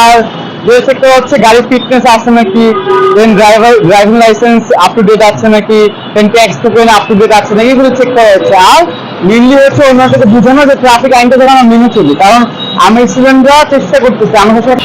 আর যে গাড়ির ফিটনেস আছে নাকি ড্রাইভিং লাইসেন্স ডেট আছে নাকি ডেট আছে নাকি, এগুলো চেক করা হচ্ছে। আর হচ্ছে বোঝানো যে ট্রাফিক আইনটা যেন আমরা মেনে চলি। কারণ আমি স্টুডেন্টরা চেষ্টা করতেছি সাথে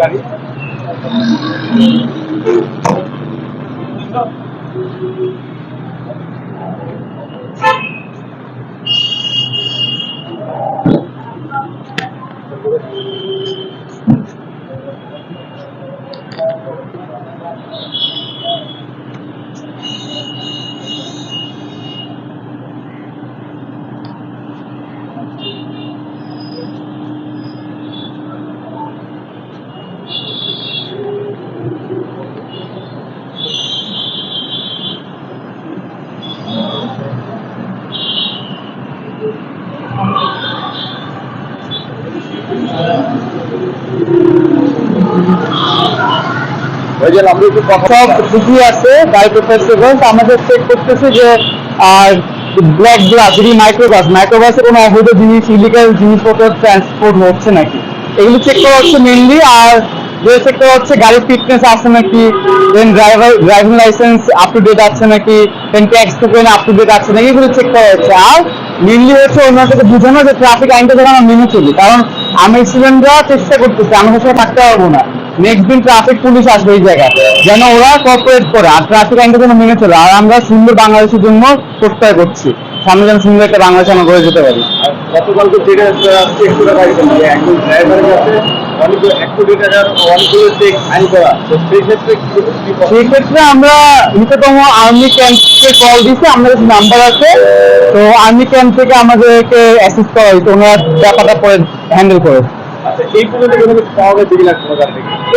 গাড়ি ওই যে আমরা একটু কথা ঠিকই আছে আমাদের চেক করতেছে যে আর ব্ল্যাক গ্লাস যদি মাইক্রোবাস মাইক্রোবাসে কোনো অবৈধ জিনিস ইলিগাল জিনিসপত্র ট্রান্সপোর্ট হচ্ছে নাকি? এগুলো চেক করা হচ্ছে মেনলি আর যে চেক করা হচ্ছে গাড়ির ফিটনেস আছে নাকি? Then driver driving license up to date আছে নাকি? Then tax up to date আছে নাকি? এগুলো চেক করা হচ্ছে আর মেনলি হচ্ছে ওনাদেরকে বোঝানো যে ট্রাফিক আইনটা আমরা মেনে চলি। কারণ আমি স্টুডেন্টরা চেষ্টা করতেছি, আমাদের সাথে থাকতে পারব না। নেক্সট দিন ট্রাফিক পুলিশ আসবে এই জায়গায়। যেন ওরা কোঅপারেট করে আর ট্রাফিক আইনটা যেন মেনে চলে। আর আমরা সুন্দর বাংলাদেশের জন্য প্রত্যয় করছি। সামনে যেন সুন্দর একটা বাংলাদেশ আমরা গড়ে যেতে পারি। গতকালকে যেটা টাকা যে একজন ড্রাইভারের কাছে অনেক একশো টাকার অনেকগুলো চেক আইন করা। তো সেই ক্ষেত্রে কি কি কথা? সেই ক্ষেত্রে আমরা নিকটতম আর্মি ক্যাম্পকে কল দিছি আমাদের নাম্বার আছে। তো আর্মি ক্যাম্প থেকে আমাদেরকে অ্যাসিস্ট করা হয়েছে ওনারা ব্যাপারটা পরে হ্যান্ডেল করে। আচ্ছা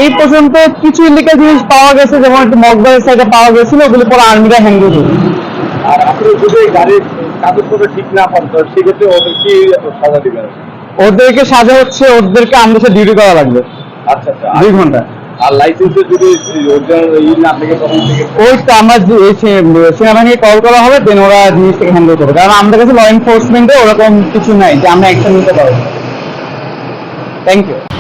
এই পর্যন্ত কিছু ইলিগাল জিনিস পাওয়া গেছে যেমন একটু মগবাইয়ের সাইডে পাওয়া গেছিল ওগুলো পরে আর্মিরা হ্যান্ডেল করবে আর আপনি যদি গাড়ির কাগজপত্র ঠিক না পান সেক্ষেত্রে ওদের কি সাজা দিবেন। ওদেরকে সাজা হচ্ছে ওদেরকে আমাদের সাথে ডিউটি করা লাগবে। আচ্ছা আচ্ছা। দুই ঘণ্টা। আর লাইসেন্সের যদি ওই তো আমার সেনাবাহিনীকে কল করা হবে দেন ওরা জিনিসটাকে হ্যান্ডেল করবে। কারণ আমাদের কাছে ল এনফোর্সমেন্টে ওরকম কিছু নাই যে আমরা অ্যাকশন নিতে পারব। Thank you